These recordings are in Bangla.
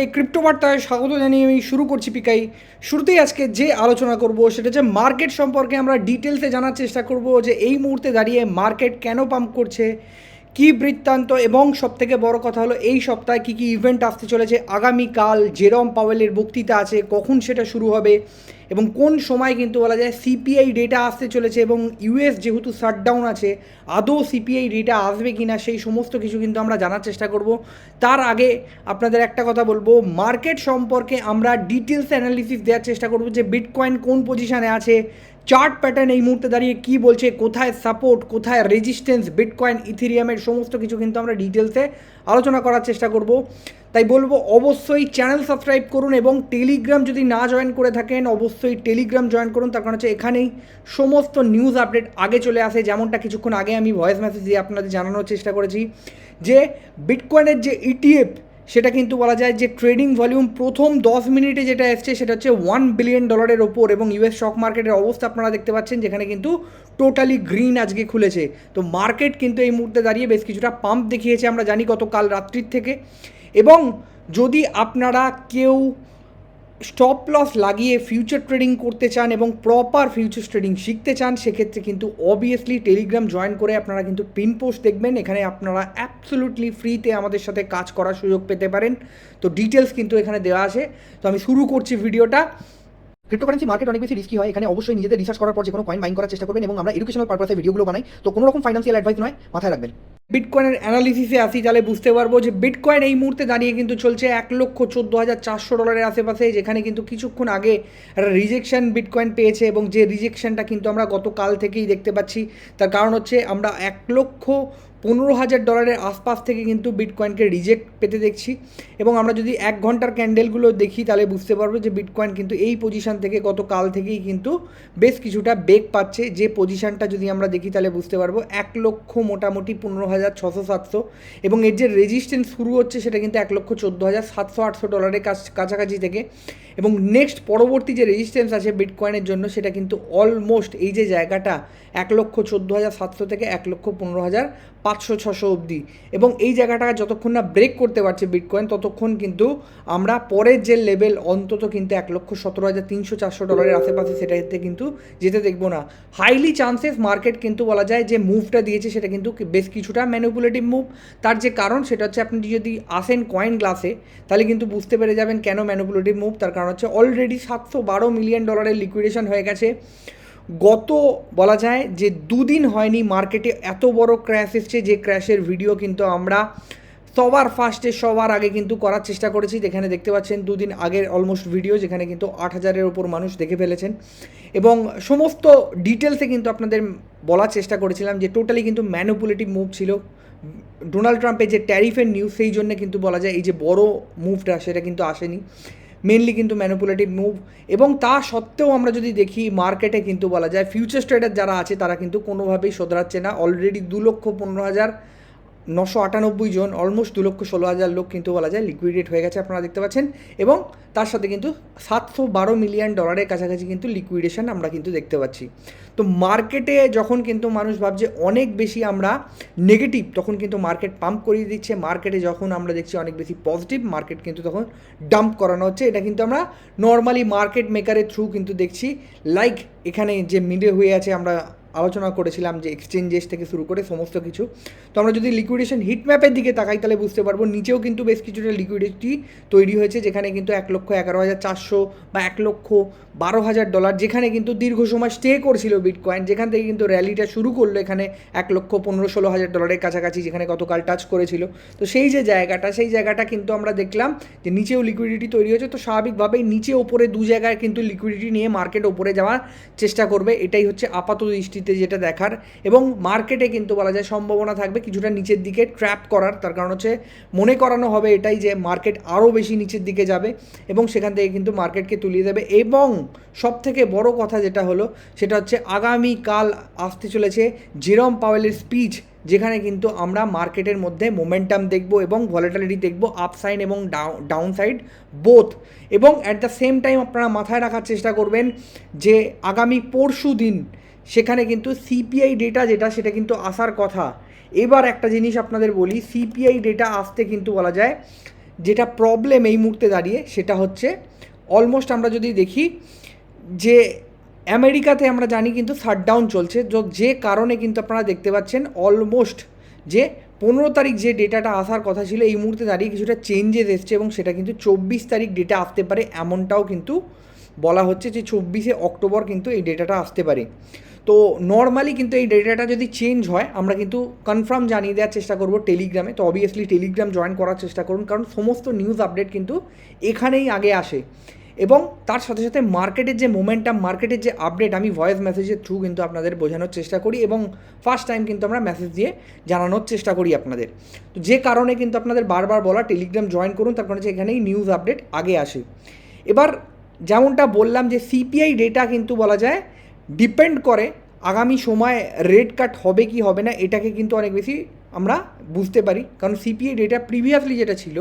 এই ক্রিপ্টো বার্তায় স্বাগত জানিয়ে আমি শুরু করছি পিকাই। শুরুতেই আজকে যে আলোচনা করব সেটা হচ্ছে মার্কেট সম্পর্কে আমরা ডিটেলসে জানার চেষ্টা করব যে এই মুহূর্তে দাঁড়িয়ে মার্কেট কেন পাম্প করছে কি বৃত্তান্ত এবং সবথেকে বড় কথা হলো, এই সপ্তাহে কী কী ইভেন্ট আসতে চলেছে? আগামীকাল জেরম পাওয়েলের বক্তৃতা আছে, কখন সেটা শুরু হবে এবং কোন সময় কিন্তু বলা যায় সিপিআই ডেটা আসতে চলেছে এবং ইউএস যেহেতু শাটডাউন আছে, আদৌ সিপিআই ডেটা আসবে কি না সেই সমস্ত কিছু কিন্তু আমরা জানার চেষ্টা করব। তার আগে আপনাদের একটা কথা বলব মার্কেট সম্পর্কে আমরা ডিটেলস অ্যানালিসিস দেওয়ার চেষ্টা করব যে বিটকয়েন কোন পজিশানে আছে চার্ট প্যাটার্ন এই মুহূর্তে দাঁড়িয়ে কী বলছে, কোথায় সাপোর্ট কোথায় রেজিস্ট্যান্স বিটকয়েন ইথিরিয়ামের সমস্ত কিছু কিন্তু আমরা ডিটেলসে আলোচনা করার চেষ্টা করব। তাই বলব, অবশ্যই চ্যানেল সাবস্ক্রাইব করুন এবং টেলিগ্রাম যদি না জয়েন করে থাকেন, অবশ্যই টেলিগ্রাম জয়েন করুন। তার কারণ হচ্ছে এখানেই সমস্ত নিউজ আপডেট আগে চলে আসে। যেমনটা কিছুক্ষণ আগে আমি ভয়েস মেসেজ দিয়ে আপনাদের জানানোর চেষ্টা করেছি যে বিটকয়েনের যে ইটিএফ সেটা কিন্তু বলা যায় যে ট্রেডিং ভলিউম প্রথম দশ মিনিটে যেটা এসছে সেটা হচ্ছে ওয়ান বিলিয়ন ডলারের ওপর এবং ইউএস স্টক মার্কেটের অবস্থা আপনারা দেখতে পাচ্ছেন, যেখানে কিন্তু টোটালি গ্রিন আজকে খুলেছে। তো মার্কেট কিন্তু এই মুহূর্তে দাঁড়িয়ে বেশ কিছুটা পাম্প দেখিয়েছে, আমরা জানি গতকাল রাত্রির থেকে। এবং যদি আপনারা কেউ স্টপ লস লাগিয়ে ফিউচার ট্রেডিং করতে চান এবং প্রপার ফিউচার ট্রেডিং শিখতে চান, সেক্ষেত্রে কিন্তু অবভিয়াসলি টেলিগ্রাম জয়েন করে আপনারা কিন্তু পিন পোস্ট দেখবেন। এখানে আপনারা অ্যাবসোলুটলি ফ্রিতে আমাদের সাথে কাজ করার সুযোগ পেতে পারেন। তো ডিটেলস কিন্তু এখানে দেওয়া আছে। তো আমি শুরু করছি ভিডিওটা। ক্রিপ্টোকারেন্সি মার্কেট অনেক বেশি রিস্কি হয়। এখানে অবশ্যই নিজেদের রিসার্চ করার পর যে কোনো কয়েন বাইং করার চেষ্টা করবেন এবং আমরা এডুকেশনাল পারপাসে ভিডিওগুলো বানাই। তো কোনো রকম ফাইন্যান্সিয়াল অ্যাডভাইস নয়, মাথায় রাখবেন। বিটকয়েনের অ্যানালিসিসে আসি, তাহলে বুঝতে পারব যে বিটকয়েন এই মুহূর্তে দাঁড়িয়ে কিন্তু চলছে এক লক্ষ চোদ্দ হাজার চারশো ডলারের আশেপাশে, যেখানে কিন্তু কিছুক্ষণ আগে একটা রিজেকশন বিটকয়েন পেয়েছে এবং যে রিজেকশনটা কিন্তু আমরা গতকাল থেকেই দেখতে পাচ্ছি, তার কারণ হচ্ছে আমরা এক লক্ষ পনেরো হাজার ডলারের আশপাশ থেকে কিন্তু বিটকয়েনকে রিজেক্ট পেতে দেখছি। এবং আমরা যদি এক ঘণ্টার ক্যান্ডেলগুলো দেখি, তাহলে বুঝতে পারব যে বিটকয়েন কিন্তু এই পজিশান থেকে গতকাল থেকেই কিন্তু বেশ কিছুটা বেগ পাচ্ছে। যে পজিশানটা যদি আমরা দেখি, তাহলে বুঝতে পারব এক লক্ষ মোটামুটি পনেরো হাজার ছশো সাতশো। এবং এর যে রেজিস্ট্যান্স শুরু হচ্ছে, সেটা কিন্তু এক লক্ষ চোদ্দ হাজার সাতশো আটশো ডলারের কাছ কাছাকাছি থেকে। এবং নেক্সট পরবর্তী যে রেজিস্ট্যান্স আছে বিটকয়েনের জন্য, সেটা কিন্তু অলমোস্ট এই যে জায়গাটা এক লক্ষ চোদ্দ হাজার সাতশো থেকে এক লক্ষ পনেরো হাজার পাঁচশো ছশো অবধি। এবং এই জায়গাটা যতক্ষণ না ব্রেক করতে পারছে বিটকয়েন ততক্ষণ কিন্তু আমরা পরের যে লেভেল অন্তত কিন্তু এক লক্ষ সতেরো হাজার তিনশো চারশো ডলারের আশেপাশে সেটাতে কিন্তু যেতে দেখব না। হাইলি চান্সেস মার্কেট কিন্তু বলা যায় যে মুভটা দিয়েছে, সেটা কিন্তু বেশ কিছুটা ম্যানুপুলেটিভ মুভ তার যে কারণ, সেটা হচ্ছে আপনি যদি আসেন কয়েন গ্লাসে তাহলে কিন্তু বুঝতে পেরে যাবেন কেন ম্যানুপুলেটিভ মুভ তার কারণ হচ্ছে অলরেডি সাতশো বারো মিলিয়ন ডলারের লিকুইডেশন হয়ে গেছে। গত বলা যায় যে দুদিন হয়নি মার্কেটে এত বড় ক্র্যাশ এসছে, যে ক্র্যাশের ভিডিও কিন্তু আমরা সবার ফার্স্টে সবার আগে কিন্তু করার চেষ্টা করেছি। যেখানে দেখতে পাচ্ছেন দুদিন আগের অলমোস্ট ভিডিও যেখানে কিন্তু আট হাজারের ওপর মানুষ দেখে ফেলেছেন। এবং সমস্ত ডিটেলসে কিন্তু আপনাদের বলার চেষ্টা করেছিলাম যে টোটালি কিন্তু ম্যানুপুলেটিভ মুভ ছিল। ডোনাল্ড ট্রাম্পের যে ট্যারিফের নিউজ সেই জন্য কিন্তু বলা যায় এই যে বড় মুভটা সেটা কিন্তু আসেনি। মেনলি কিন্তু ম্যানুপুলেটিভ মুভ এবং তা সত্ত্বেও আমরা যদি দেখি মার্কেটে কিন্তু বলা যায় ফিউচার ট্রেডার যারা আছে তারা কিন্তু কোনোভাবেই শোধরাচ্ছে না। অলরেডি দু লক্ষ পনেরো হাজার নশো আটানব্বই জন অলমোস্ট দু লক্ষ ষোলো হাজার লোক কিন্তু বলা যায় লিকুইডেট হয়ে গেছে আপনারা দেখতে পাচ্ছেন। এবং তার সাথে কিন্তু সাতশো বারো মিলিয়ন ডলারের কাছাকাছি কিন্তু লিকুইডেশন আমরা কিন্তু দেখতে পাচ্ছি। তো মার্কেটে যখন কিন্তু মানুষ ভাবছে অনেক বেশি আমরা নেগেটিভ তখন কিন্তু মার্কেট পাম্প করিয়ে দিচ্ছে। মার্কেটে যখন আমরা দেখছি অনেক বেশি পজিটিভ মার্কেট কিন্তু তখন ডাম্প করানো হচ্ছে। এটা কিন্তু আমরা নর্মালি মার্কেট মেকারের থ্রু কিন্তু দেখছি। লাইক এখানে যে মিডে হয়ে আছে আমরা আলোচনা করেছিলাম যে এক্সচেঞ্জেস থেকে শুরু করে সমস্ত কিছু। তো আমরা যদি লিকুইডেশন হিট ম্যাপের দিকে তাকাই তাহলে বুঝতে পারব, নিচেও কিন্তু বেশ কিছুটা লিকুইডিটি তৈরি হয়েছে, যেখানে কিন্তু এক লক্ষ এগারো হাজার চারশো বা এক লক্ষ বারো হাজার ডলার যেখানে কিন্তু দীর্ঘ সময় স্টে করছিল বিটকয়েন যেখান থেকে কিন্তু র্যালিটা শুরু করল এখানে এক লক্ষ পনেরো ষোলো হাজার ডলারের কাছাকাছি, যেখানে গতকাল টাচ করেছিল। তো সেই যে জায়গাটা, সেই জায়গাটা কিন্তু আমরা দেখলাম যে নিচেও লিকুইডিটি তৈরি হয়েছে। তো স্বাভাবিকভাবেই নিচে ওপরে দু জায়গায় কিন্তু লিকুইডিটি নিয়ে মার্কেট ওপরে যাওয়ার চেষ্টা করবে। এটাই হচ্ছে আপাত দৃষ্টিতে যেটা দেখার এবং মার্কেটে কিন্তু বলা যায় সম্ভাবনা থাকবে কিছুটা নিচের দিকে ট্র্যাপ করার। তার কারণ হচ্ছে মনে করানো হবে এটাই যে মার্কেট আরও বেশি নিচের দিকে যাবে এবং সেখান থেকে কিন্তু মার্কেটকে তুলিয়ে দেবে এবং সব থেকে বড় কথা যেটা হলো সেটা হচ্ছে আগামীকাল আসতে চলেছে জেরম পাওয়েলের স্পিচ যেখানে কিন্তু আমরা মার্কেটের মধ্যে মোমেন্টাম দেখব এবং ভলেটালিটি দেখব আপসাইড এবং ডাউন সাইড বোথ এবং অ্যাট দ্য সেম টাইম আপনারা মাথায় রাখার চেষ্টা করবেন যে আগামী পরশু দিন সেখানে কিন্তু সিপিআই ডেটা যেটা সেটা কিন্তু আসার কথা। এবার একটা জিনিস আপনাদের বলি সিপিআই ডেটা আসতে কিন্তু বলা যায়, যেটা প্রবলেম এই মুহূর্তে দাঁড়িয়ে সেটা হচ্ছে অলমোস্ট আমরা যদি দেখি যে আমেরিকাতে আমরা জানি কিন্তু শাটডাউন চলছে। যে কারণে কিন্তু আপনারা দেখতে পাচ্ছেন অলমোস্ট যে পনেরো তারিখ যে ডেটাটা আসার কথা ছিল, এই মুহূর্তে দাঁড়িয়ে কিছুটা চেঞ্জেস এসছে এবং সেটা কিন্তু চব্বিশ তারিখ ডেটা আসতে পারে এমনটাও কিন্তু বলা হচ্ছে যে চব্বিশে অক্টোবর কিন্তু এই ডেটাটা আসতে পারে। তো নর্মালি কিন্তু এই ডেটাটা যদি চেঞ্জ হয়, আমরা কিন্তু কনফার্ম জানিয়ে দেওয়ার চেষ্টা করব টেলিগ্রামে। তো অবভিয়াসলি টেলিগ্রাম জয়েন করার চেষ্টা করুন, কারণ সমস্ত নিউজ আপডেট কিন্তু এখানেই আগে আসে। এবং তার সাথে সাথে মার্কেটের যে মোমেন্টাম মার্কেটের যে আপডেট আমি ভয়েস মেসেজের থ্রু কিন্তু আপনাদের বোঝানোর চেষ্টা করি এবং ফার্স্ট টাইম কিন্তু আমরা মেসেজ দিয়ে জানানোর চেষ্টা করি আপনাদের। তো যে কারণে কিন্তু আপনাদের বারবার বলা টেলিগ্রাম জয়েন করুন, তার কারণ এখানেই নিউজ আপডেট আগে আসে। এবার যেমনটা বললাম যে সিপিআই ডেটা কিন্তু বলা যায় ডিপেন্ড করে আগামী সময় রেড কাট হবে কি হবে না, এটাকে কিন্তু অনেক বেশি আমরা বুঝতে পারি। কারণ সিপিআই ডেটা প্রিভিয়াসলি যেটা ছিল,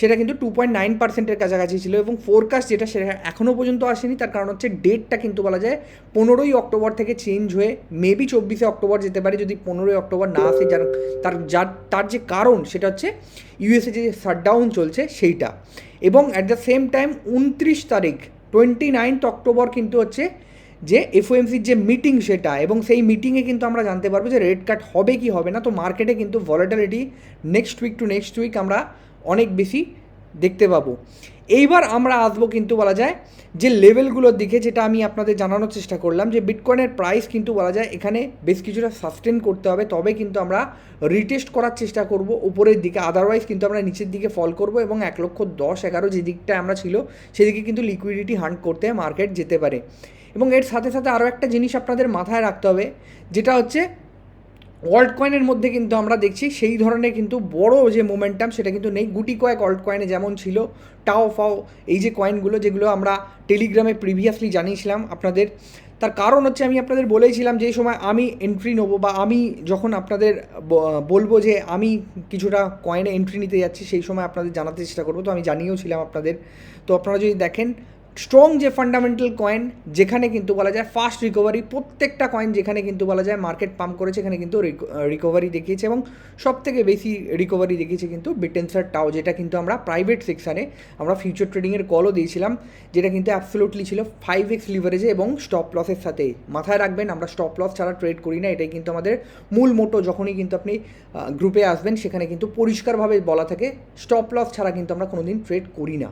সেটা কিন্তু টু পয়েন্ট নাইন পার্সেন্টের কাছাকাছি ছিল এবং ফোরকাস্ট যেটা, সেটা এখনও পর্যন্ত আসেনি। তার কারণ হচ্ছে ডেটটা কিন্তু বলা যায় পনেরোই অক্টোবর থেকে চেঞ্জ হয়ে মেবি চব্বিশে অক্টোবর যেতে পারে যদি পনেরোই অক্টোবর না আসে। যার, তার যার, তার যে কারণ, সেটা হচ্ছে ইউএসএ যে শাটডাউন চলছে, সেইটা। এবং অ্যাট দ্য সেম টাইম উনত্রিশ তারিখ টোয়েন্টি নাইনথ অক্টোবর কিন্তু হচ্ছে যে এফওএমসির যে মিটিং সেটা এবং সেই মিটিংয়ে কিন্তু আমরা জানতে পারব যে রেড কাট হবে কি হবে না। তো মার্কেটে কিন্তু volatility next week to next week আমরা অনেক বেশি দেখতে পাবো। এইবার আমরা আসব কিন্তু বলা যায় যে লেভেলগুলোর দিকে যেটা আমি আপনাদের জানানোর চেষ্টা করলাম যে বিটকয়েনের প্রাইস কিন্তু বলা যায় এখানে বেশ কিছুটা সাস্টেন করতে হবে। তবে কিন্তু আমরা রিটেস্ট করার চেষ্টা করব উপরের দিকে। আদারওয়াইজ কিন্তু আমরা নিচের দিকে ফল করব এবং এক লক্ষ দশ এগারো যে দিকটা আমরা ছিল, সেদিকে কিন্তু লিকুইডিটি হান্ট করতে মার্কেট যেতে পারে। এবং এর সাথে সাথে আরও একটা জিনিস আপনাদের মাথায় রাখতে হবে, যেটা হচ্ছে অল্ট কয়েনের মধ্যে কিন্তু আমরা দেখছি সেই ধরনের কিন্তু বড় যে মোমেন্টাম সেটা কিন্তু নেই। গুটি কয়েক অল্ট কয়েনে যেমন ছিল, টাও ফাও, এই যে কয়েনগুলো যেগুলো আমরা টেলিগ্রামে প্রিভিয়াসলি জানিয়েছিলাম আপনাদের। তার কারণ হচ্ছে আমি আপনাদের বলেইছিলাম যে সময় আমি এন্ট্রি নেব বা আমি যখন আপনাদের বলব যে আমি কিছুটা কয়েনে এন্ট্রি নিতে যাচ্ছি, সেই সময় আপনাদের জানাতে চেষ্টা করব। তো আমি জানিয়েওছিলাম আপনাদের। তো আপনারা যদি দেখেন স্ট্রং যে ফান্ডামেন্টাল কয়েন যেখানে কিন্তু বলা যায় ফাস্ট রিকভারি প্রত্যেকটা কয়েন যেখানে কিন্তু বলা যায় মার্কেট পাম্প করেছে, এখানে কিন্তু রিকভারি দেখিয়েছে এবং সব থেকে বেশি রিকভারি দেখিয়েছে কিন্তু বিটেন্সার টাও যেটা কিন্তু আমরা প্রাইভেট সেকশানে আমরা ফিউচার ট্রেডিংয়ের কলও দিয়েছিলাম, যেটা কিন্তু অ্যাবসোলুটলি ছিল ফাইভ এক্স লিভারেজে এবং স্টপ লসের সাথে। মাথায় রাখবেন, আমরা স্টপ লস ছাড়া ট্রেড করি না, এটাই কিন্তু আমাদের মূল মোটো যখনই কিন্তু আপনি গ্রুপে আসবেন, সেখানে কিন্তু পরিষ্কারভাবে বলা থাকে স্টপ লস ছাড়া কিন্তু আমরা কোনোদিন ট্রেড করি না।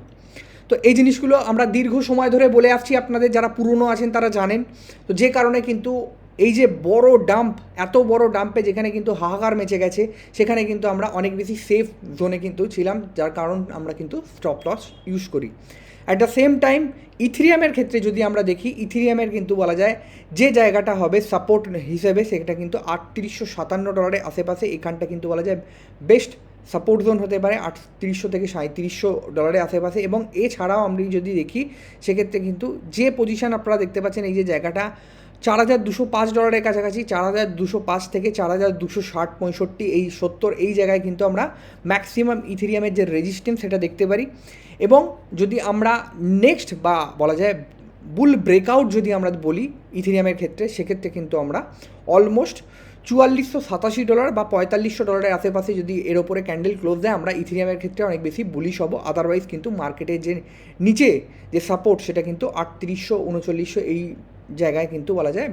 তো এই জিনিসগুলো আমরা দীর্ঘ সময় ধরে বলে আসছি, আপনাদের যারা পুরনো আছেন তারা জানেন। তো যে কারণে কিন্তু এই যে বড় ডাম্প, এত বড় ডাম্পে যেখানে কিন্তু হাহাকার মেচে গেছে, সেখানে কিন্তু আমরা অনেক বেশি সেফ জোনে কিন্তু ছিলাম, যার কারণ আমরা কিন্তু স্টপ লস ইউজ করি। অ্যাট দ্য সেম টাইম ইথিরিয়ামের ক্ষেত্রে যদি আমরা দেখি ইথিরিয়ামের কিন্তু বলা যায় যে জায়গাটা হবে সাপোর্ট হিসেবে, সেটা কিন্তু আটত্রিশশো সাতান্ন ডলারের আশেপাশে, এখানটা কিন্তু বলা যায় বেস্ট সাপোর্ট জোন হতে পারে আটত্রিশশো থেকে সাঁত্রিশশো ডলারের আশেপাশে এবং এছাড়াও আমরা যদি দেখি, সেক্ষেত্রে কিন্তু যে পজিশন আপনারা দেখতে পাচ্ছেন, এই যে জায়গাটা চার হাজার দুশো পাঁচ ডলারের কাছাকাছি, চার হাজার দুশো পাঁচ থেকে চার হাজার দুশো ষাট, পঁয়ষট্টি, এই সত্তর, এই জায়গায় কিন্তু আমরা ম্যাক্সিমাম ইথেরিয়ামের যে রেজিস্ট্যান্স সেটা দেখতে পারি। এবং যদি আমরা নেক্সট বা বলা যায় বুল ব্রেকআউট যদি আমরা বলি ইথেরিয়ামের ক্ষেত্রে, সেক্ষেত্রে কিন্তু আমরা অলমোস্ট চুয়াল্লিশশো সাতাশি ডলার বা পঁয়তাল্লিশশো ডলারের আশেপাশে যদি এর ওপরে ক্যান্ডেল ক্লোজ দেয়, আমরা ইথেরিয়ামের ক্ষেত্রে অনেক বেশি বুলিশ হব। আদারওয়াইজ কিন্তু মার্কেটের যে নিচে যে সাপোর্ট সেটা কিন্তু আটত্রিশশো উনচল্লিশশো এই জায়গায় কিন্তু বলা যায়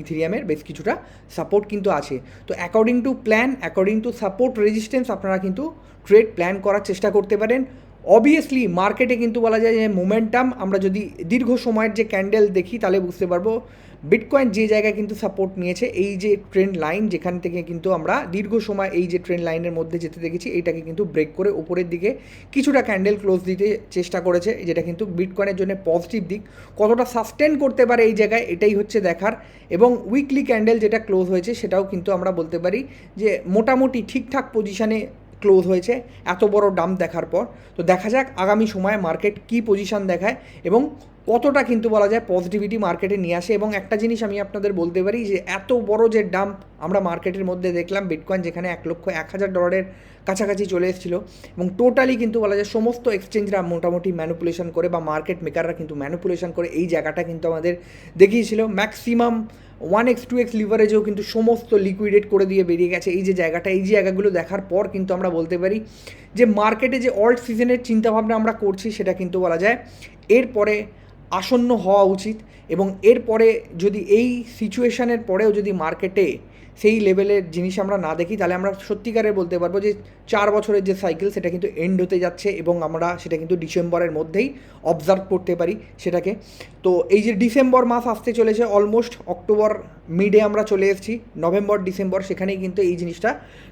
ইথেরিয়ামের বেশ কিছুটা সাপোর্ট কিন্তু আছে। তো according to plan according to support resistance আপনারা কিন্তু ট্রেড প্ল্যান করার চেষ্টা করতে পারেন। অবভিয়াসলি মার্কেটে কিন্তু বলা যায় যে মোমেন্টাম আমরা যদি দীর্ঘ সময়ের যে ক্যান্ডেল দেখি, তাহলে বুঝতে পারব বিটকয়েন যে জায়গায় কিন্তু সাপোর্ট নিয়েছে, এই যে ট্রেন্ড লাইন যেখান থেকে কিন্তু আমরা দীর্ঘ সময় এই যে ট্রেন্ড লাইনের মধ্যে যেতে দেখেছি এইটাকে কিন্তু ব্রেক করে উপরের দিকে কিছুটা ক্যান্ডেল ক্লোজ দিতে চেষ্টা করেছে, যেটা কিন্তু বিটকয়েনের জন্য পজিটিভ দিক। কতটা সাস্টেন করতে পারে এই জায়গায়, এটাই হচ্ছে দেখার। এবং উইকলি ক্যান্ডেল যেটা ক্লোজ হয়েছে, সেটাও কিন্তু আমরা বলতে পারি যে মোটামুটি ঠিকঠাক পজিশানে ক্লোজ হয়েছে, এত বড় ডাম্প দেখার পর। তো দেখা যাক আগামী সময়ে মার্কেট কী পজিশন দেখায় এবং কতটা কিন্তু বলা যায় পজিটিভিটি মার্কেটে নিয়ে আসে। এবং একটা জিনিস আমি আপনাদের বলতে পারি যে, এত বড় যে ডাম্প আমরা মার্কেটের মধ্যে দেখলাম বিটকয়েন যেখানে এক লক্ষ এক হাজার ডলারের কাছাকাছি চলে এসেছিল। এবং টোটালি কিন্তু বলা যায় সমস্ত এক্সচেঞ্জরা মোটামুটি ম্যানুপুলেশন করে বা মার্কেট মেকাররা কিন্তু ম্যানুপুলেশন করে এই জায়গাটা কিন্তু আমাদের দেখিয়েছিল। Maximum one x two x লিভারেজেও কিন্তু সমস্ত লিকুইডেট করে দিয়ে বেরিয়ে গেছে। এই যে জায়গাটা, এই জায়গাগুলো দেখার পর কিন্তু আমরা বলতে পারি যে মার্কেটে যে অল্ট সিজনের চিন্তাভাবনা আমরা করছি সেটা কিন্তু বলা যায়। এরপরে আসন্ন হওয়া উচিত এবং এরপরে যদি এই সিচুয়েশানের পরেও যদি মার্কেটে সেই লেভেলের জিনিস আমরা না দেখি, তাহলে আমরা সত্যিকারের বলতে পারব যে চার বছরের যে সাইকেল সেটা কিন্তু এন্ড হতে যাচ্ছে এবং আমরা সেটা কিন্তু ডিসেম্বরের মধ্যেই অবজার্ভ করতে পারি সেটাকে। তো এই যে ডিসেম্বর মাস আসতে চলেছে অলমোস্ট অক্টোবর মিডে আমরা চলে এসেছি নভেম্বর ডিসেম্বর সেখানেই কিন্তু এই জিনিসটা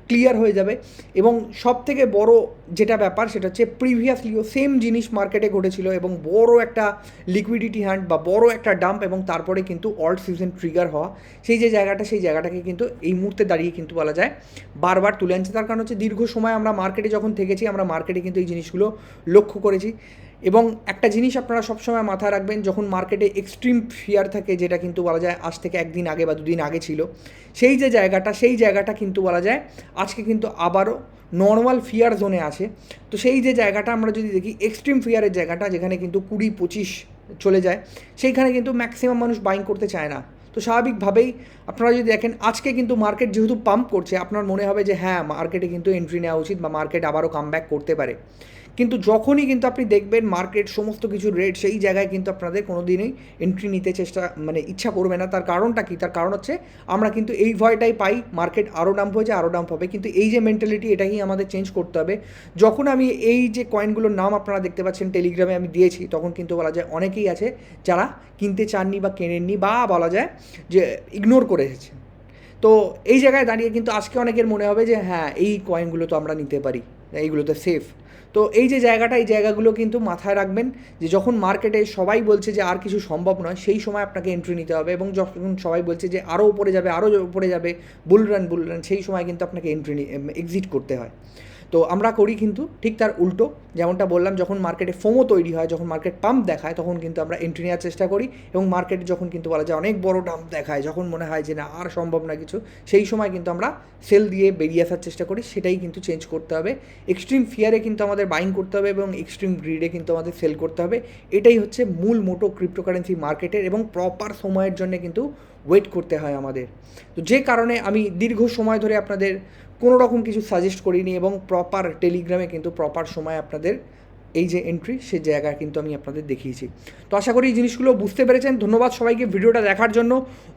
ক্লিয়ার হয়ে যাবে। এবং সব থেকে বড় যেটা ব্যাপার, সেটা হচ্ছে প্রিভিয়াসলিও সেম জিনিস মার্কেটে ঘটেছিল এবং বড় একটা লিকুইডিটি হ্যান্ড বা বড় একটা ডাম্প এবং তারপরে কিন্তু অল্ট সিজন ট্রিগার হওয়া, সেই যে জায়গাটা, সেই জায়গাটাকে কিন্তু এই মুহূর্তে দাঁড়িয়ে কিন্তু বলা যায় বারবার তুলে আনছে। তার কারণ হচ্ছে দীর্ঘ সময় আমরা মার্কেটে যখন থেকেছি, আমরা মার্কেটে কিন্তু এই জিনিসগুলো লক্ষ্য করেছি। এবং একটা জিনিস আপনারা সবসময় মাথায় রাখবেন, যখন মার্কেটে এক্সট্রিম ফিয়ার থাকে, যেটা কিন্তু বলা যায় আজ থেকে একদিন আগে বা দুদিন আগে ছিল, সেই যে জায়গাটা, সেই জায়গাটা কিন্তু বলা যায় আজকে কিন্তু আবারও নর্মাল ফিয়ার জোনে আছে। তো সেই যে জায়গাটা আমরা যদি দেখি এক্সট্রিম ফিয়ারের জায়গাটা, যেখানে কিন্তু কুড়ি পঁচিশ চলে যায়, সেইখানে কিন্তু ম্যাক্সিমাম মানুষ বাইং করতে চায় না। তো স্বাভাবিকভাবেই আপনারা যদি দেখেন, আজকে কিন্তু মার্কেট যেহেতু পাম্প করছে, আপনার মনে হবে যে হ্যাঁ মার্কেটে কিন্তু এন্ট্রি নেওয়া উচিত বা মার্কেট আবারও কাম করতে পারে। কিন্তু যখনই কিন্তু আপনি দেখবেন মার্কেট সমস্ত কিছু রেট সেই জায়গায় কিন্তু আপনাদের কোনো দিনই এন্ট্রি নিতে চেষ্টা মানে ইচ্ছা করবে না। তার কারণটা কি? তার কারণ হচ্ছে আমরা কিন্তু এই ভয়টাই পাই মার্কেট আরও ডাম্প হয়ে হয়েছে আরও ডাম্প হবে। কিন্তু এই যে মেন্টালিটি এটাই আমাদের চেঞ্জ করতে হবে। যখন আমি এই যে কয়েনগুলোর নাম আপনারা দেখতে পাচ্ছেন টেলিগ্রামে আমি দিয়েছি, তখন কিন্তু বলা যায় অনেকেই আছে যারা কিনতে চাননি বা কেনেননি বা বলা যায় যে ইগনোর করে এসেছে। তো এই জায়গায় দাঁড়িয়ে কিন্তু আজকে অনেকের মনে হবে যে হ্যাঁ এই কয়েনগুলো তো আমরা নিতে পারি। এইগুলো তো সেফ তো এই যে জায়গাটা, এই জায়গাগুলো কিন্তু মাথায় রাখবেন যে যখন মার্কেটে সবাই বলছে যে আর কিছু সম্ভব নয়, সেই সময় আপনাকে এন্ট্রি নিতে হবে এবং যখন সবাই বলছে যে আরও উপরে যাবে আরও উপরে যাবে বুল রান বুল রান সেই সময় কিন্তু আপনাকে এন্ট্রি এক্সিট করতে হয়। তো আমরা করি কিন্তু ঠিক তার উল্টো, যেমনটা বললাম যখন মার্কেটে ফোমো তৈরি হয়, যখন মার্কেট পাম্প দেখায়, তখন কিন্তু আমরা এন্ট্রি নেওয়ার চেষ্টা করি এবং মার্কেটে যখন কিন্তু বলা যায় অনেক বড় ডাম্প দেখায়, যখন মনে হয় যে না, আর সম্ভব না কিছু, সেই সময় কিন্তু আমরা সেল দিয়ে বেরিয়ে আসার চেষ্টা করি, সেটাই কিন্তু চেঞ্জ করতে হবে। এক্সট্রিম ফিয়ারে কিন্তু আমাদের বাইং করতে হবে এবং এক্সট্রিম গ্রিডে কিন্তু আমাদের সেল করতে হবে। এটাই হচ্ছে মূল মোটো ক্রিপ্টোকারেন্সি মার্কেটের এবং প্রপার সময়ের জন্য কিন্তু ওয়েট করতে হয় আমাদের। তো যে কারণে আমি দীর্ঘ সময় ধরে আপনাদের কোনো রকম কিছু সাজেস্ট করিনি এবং প্রপার টেলিগ্রামে কিন্তু প্রপার সময় আপনাদের এই যে এন্ট্রি সে জায়গা কিন্তু আমি আপনাদের দেখিয়েছি। তো আশা করি এই জিনিসগুলো বুঝতে পেরেছেন। ধন্যবাদ সবাইকে ভিডিওটা দেখার জন্য।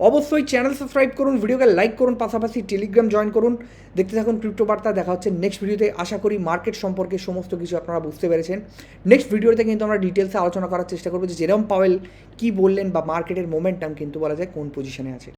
অবশ্যই চ্যানেল সাবস্ক্রাইব করুন, ভিডিওকে লাইক করুন, পাশাপাশি টেলিগ্রাম জয়েন করুন। দেখতে থাকুন ক্রিপ্টো বার্তা দেখা হচ্ছে নেক্সট ভিডিওতে আশা করি মার্কেট সম্পর্কে সমস্ত কিছু আপনারা বুঝতে পেরেছেন। নেক্সট ভিডিওতে কিন্তু আমরা ডিটেলসে আলোচনা করার চেষ্টা করব যে জেরম পাওয়েল কী বললেন বা মার্কেটের মোমেন্টাম কিন্তু বলা যায় কোন পজিশনে আছে।